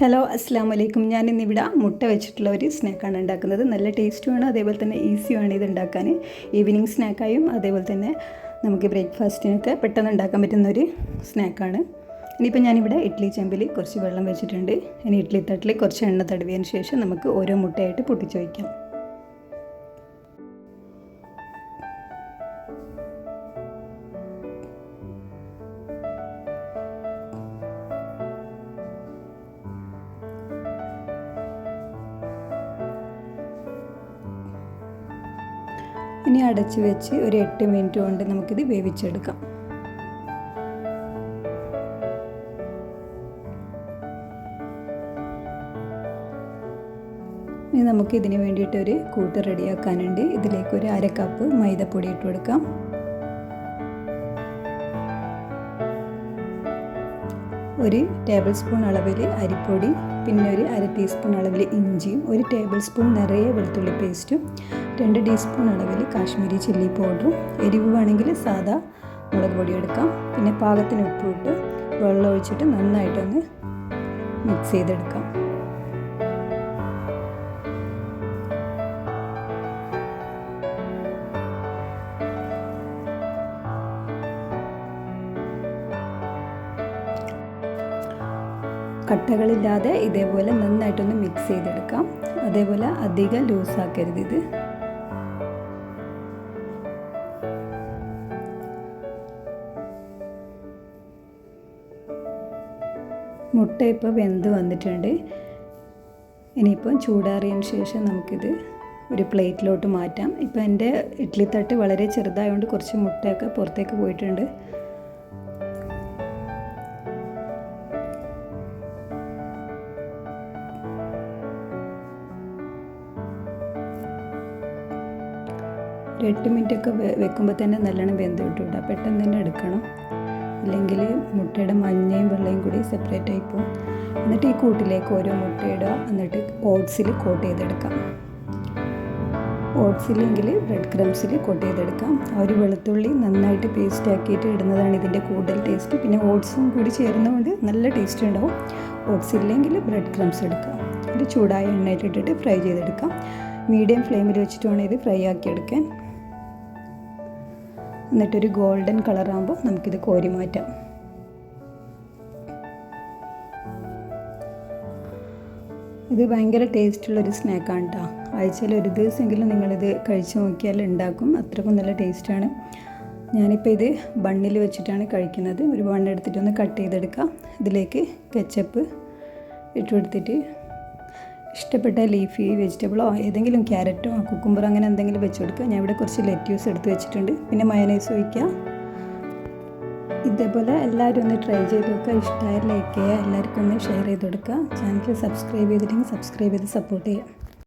Hello അസ്സാം വലൈക്കും ഞാൻ ഇന്നിവിടെ മുട്ട വെച്ചിട്ടുള്ള ഒരു സ്നാക്കാണ് ഉണ്ടാക്കുന്നത്. നല്ല ടേസ്റ്റുമാണ് അതേപോലെ തന്നെ ഈസിയുമാണ് ഇത് ഉണ്ടാക്കാൻ ഈവനിങ് സ്നാക്കായും അതേപോലെ തന്നെ നമുക്ക് ബ്രേക്ക്ഫാസ്റ്റിനൊക്കെ പെട്ടെന്ന് ഉണ്ടാക്കാൻ പറ്റുന്ന ഒരു സ്നാക്കാണ്. ഇനിയിപ്പോൾ ഞാനിവിടെ ഇഡ്ഡലി ചെമ്പിൽ കുറച്ച് വെള്ളം വെച്ചിട്ടുണ്ട്. ഇനി ഇഡ്ഡലി തട്ടിൽ കുറച്ച് എണ്ണ തടവിയതിന് ശേഷം നമുക്ക് ഓരോ മുട്ടയായിട്ട് പൊട്ടിച്ചു വയ്ക്കാം. ഇനി അടച്ച് വെച്ച് ഒരു എട്ട് മിനിറ്റ് കൊണ്ട് നമുക്കിത് വേവിച്ചെടുക്കാം. ഇനി നമുക്ക് ഇതിന് വേണ്ടിയിട്ട് ഒരു കൂട്ട് റെഡിയാക്കാനുണ്ട്. ഇതിലേക്ക് ഒരു അര കപ്പ് മൈദപ്പൊടി ഇട്ട് കൊടുക്കാം. ഒരു ടേബിൾ സ്പൂൺ അളവിൽ അരിപ്പൊടി പിന്നെ ഒരു അര ടീസ്പൂൺ അളവിൽ ഇഞ്ചിയും ഒരു ടേബിൾ സ്പൂൺ നിറയെ വെളുത്തുള്ളി പേസ്റ്റും രണ്ട് ടീസ്പൂൺ അളവിൽ കാശ്മീരി ചില്ലി പൗഡറും എരിവ് വേണമെങ്കിൽ സാദാ മുളക് പൊടി എടുക്കാം. പിന്നെ പാകത്തിന് ഉപ്പിട്ട് വെള്ളം ഒഴിച്ചിട്ട് നന്നായിട്ടൊന്ന് മിക്സ് ചെയ്തെടുക്കാം. കട്ടകളില്ലാതെ ഇതേപോലെ നന്നായിട്ടൊന്ന് മിക്സ് ചെയ്തെടുക്കാം. അതേപോലെ അധികം ലൂസാക്കരുത് ഇത്. മുട്ട ഇപ്പോൾ വെന്ത് വന്നിട്ടുണ്ട്. ഇനിയിപ്പം ചൂടാറിയതിന് ശേഷം നമുക്കിത് ഒരു പ്ലേറ്റിലോട്ട് മാറ്റാം. ഇപ്പോൾ എന്റെ ഇഡ്ഡലി തട്ട് വളരെ ചെറുതായതുകൊണ്ട് കുറച്ച് മുട്ടയൊക്കെ പുറത്തേക്ക് പോയിട്ടുണ്ട്. ഒരു എട്ട് മിനിറ്റൊക്കെ വെക്കുമ്പോൾ തന്നെ നല്ലോണം വെന്ത് കിട്ടും പെട്ടെന്ന് തന്നെ എടുക്കണം. ഇല്ലെങ്കിൽ മുട്ടയുടെ മഞ്ഞയും വെള്ളയും കൂടി സെപ്പറേറ്റ് ആയി പോകും. എന്നിട്ട് ഈ കൂട്ടിലേക്ക് ഓരോ മുട്ട എന്നിട്ട് ഓട്സിൽ കോട്ട് ചെയ്തെടുക്കാം. ഓട്സിലെങ്കിൽ ബ്രെഡ് ക്രംസിൽ കോട്ട് ചെയ്തെടുക്കാം. ഒരു വെളുത്തുള്ളി നന്നായിട്ട് പേസ്റ്റ് ആക്കിയിട്ട് ഇടുന്നതാണ് ഇതിന്റെ കൂടുതൽ ടേസ്റ്റ് പിന്നെ ഓട്സും കൂടി ചേരുന്നതുകൊണ്ട് നല്ല ടേസ്റ്റ് ഉണ്ടാവും. ഓട്സ് ഇല്ലെങ്കിൽ ബ്രെഡ് ക്രംസ് എടുക്കാം. ഇത് ചൂടായ എണ്ണയിലിട്ടിട്ട് ഫ്രൈ ചെയ്തെടുക്കാം. മീഡിയം ഫ്ലെയിമിൽ വെച്ചിട്ട് ഇത് ഫ്രൈ ആക്കി എടുക്കാൻ. എന്നിട്ടൊരു ഗോൾഡൻ കളറാകുമ്പോൾ നമുക്കിത് കോരി മാറ്റാം. ഇത് ഭയങ്കര ടേസ്റ്റുള്ളൊരു സ്നാക്കാണ് കേട്ടോ ആഴ്ചയിൽ ഒരു ദിവസമെങ്കിലും നിങ്ങളിത് കഴിച്ചു നോക്കിയാൽ ഉണ്ടാക്കും. അത്രക്കും നല്ല ടേസ്റ്റാണ്. ഞാനിപ്പോൾ ഇത് ബണ്ണിൽ വെച്ചിട്ടാണ് കഴിക്കുന്നത്. ഒരു ബണ്ണ് എടുത്തിട്ട് ഒന്ന് കട്ട് ചെയ്തെടുക്കാം. ഇതിലേക്ക് കെച്ചപ്പ് ഇട്ട് കൊടുത്തിട്ട് ഇഷ്ടപ്പെട്ട ലീഫി വെജിറ്റബിളോ ഏതെങ്കിലും ക്യാരറ്റോ കുക്കുമ്പർ അങ്ങനെ എന്തെങ്കിലും വെച്ച് കൊടുക്കുക ഞാൻ ഇവിടെ കുറച്ച് ലെറ്റ്യൂസ് എടുത്ത് വെച്ചിട്ടുണ്ട്. പിന്നെ മയനൈസ് ഒഴിക്കുക ഇതേപോലെ എല്ലാവരും ഒന്ന് ട്രൈ ചെയ്ത് നോക്കുക. ഇഷ്ടമായ ലൈക്ക് ചെയ്യുക. എല്ലാവർക്കും ഒന്ന് ഷെയർ ചെയ്ത് കൊടുക്കുക. ചാനൽ സബ്സ്ക്രൈബ് ചെയ്തിട്ടുണ്ടെങ്കിൽ സബ്സ്ക്രൈബ് ചെയ്ത് സപ്പോർട്ട് ചെയ്യുക.